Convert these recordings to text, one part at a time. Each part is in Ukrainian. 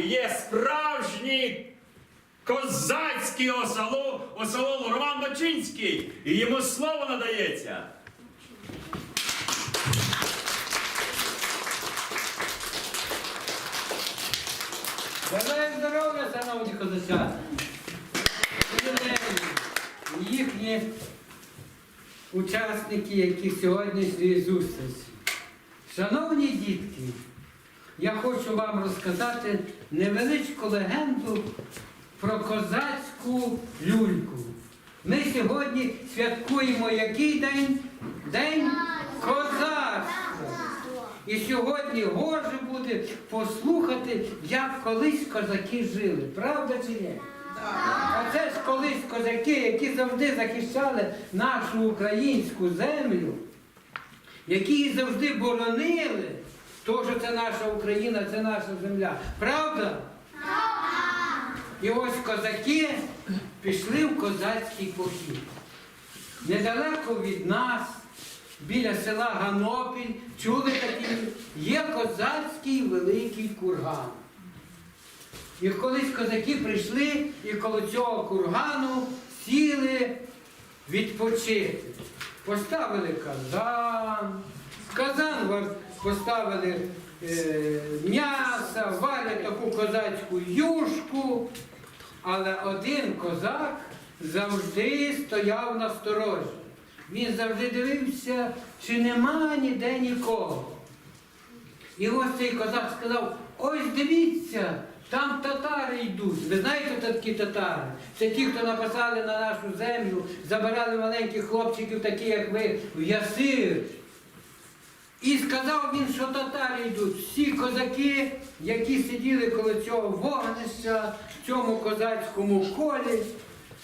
є справжній козацький осолов, осолов Роман Бачинський. І йому слово надається. Бажаю здоров'я, шановні. Ювілейні, Їхні учасники, які сьогоднішньої зустрічі. Шановні дітки, я хочу вам розказати невеличку легенду про козацьку люльку. Ми сьогодні святкуємо який день? День козацтва. І сьогодні гоже буде послухати, як колись козаки жили. Правда чи ні? А це ж колись козаки, які завжди захищали нашу українську землю, які її завжди боронили, то що це наша Україна, це наша земля. Правда? І ось козаки пішли в козацький похід. Недалеко від нас, біля села Ганопіль, чули такі, є козацький великий курган. І колись козаки прийшли і коло цього кургану сіли відпочити. Поставили казан, казан поставили е, м'ясо, варять таку козацьку юшку, але один козак завжди стояв на сторожі. Він завжди дивився, чи нема ніде нікого. І ось цей козак сказав: ось дивіться, там татари йдуть. Ви знаєте, такі татари? Це ті, хто напасали на нашу землю, забирали маленьких хлопчиків, такі як ви, в ясир. І сказав він, що татари йдуть. Всі козаки, які сиділи коло цього вогнища, в цьому козацькому колі,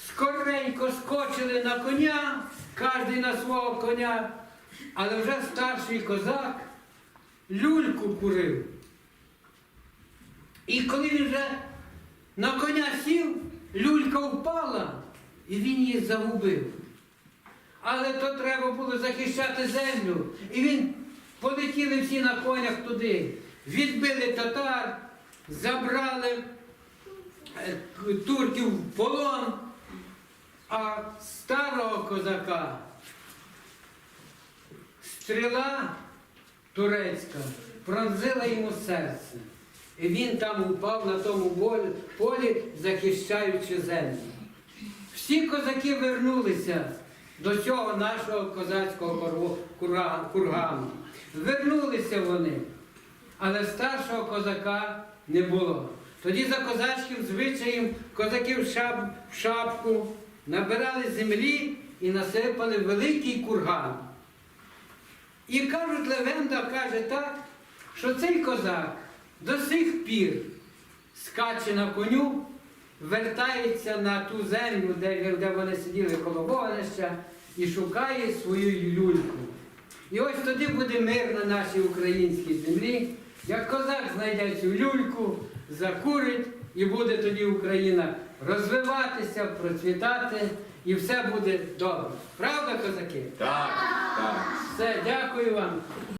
скоренько скочили на коня, кожен на свого коня, але вже старший козак люльку курив. І коли він вже на коня сів, люлька впала, і він її загубив. Але то треба було захищати землю. І він полетіли всі на конях туди, відбили татар, забрали е, турків в полон, а старого козака стріла турецька пронзила йому серце. І він там упав на тому полі, захищаючи землю. Всі козаки вернулися до цього нашого козацького кургану. Вернулися вони, але старшого козака не було. Тоді за козацьким звичаєм козаки в, шап, шапку набирали землі і насипали великий курган. І кажуть, легенда каже так, що цей козак до сих пір скаче на коню, вертається на ту землю, де, де вони сиділи коло вогнища, і шукає свою люльку. І ось тоді буде мир на нашій українській землі, як козак знайде цю люльку, закурить, і буде тоді Україна розвиватися, процвітати, і все буде добре. Правда, козаки? Так, так. Все, дякую вам.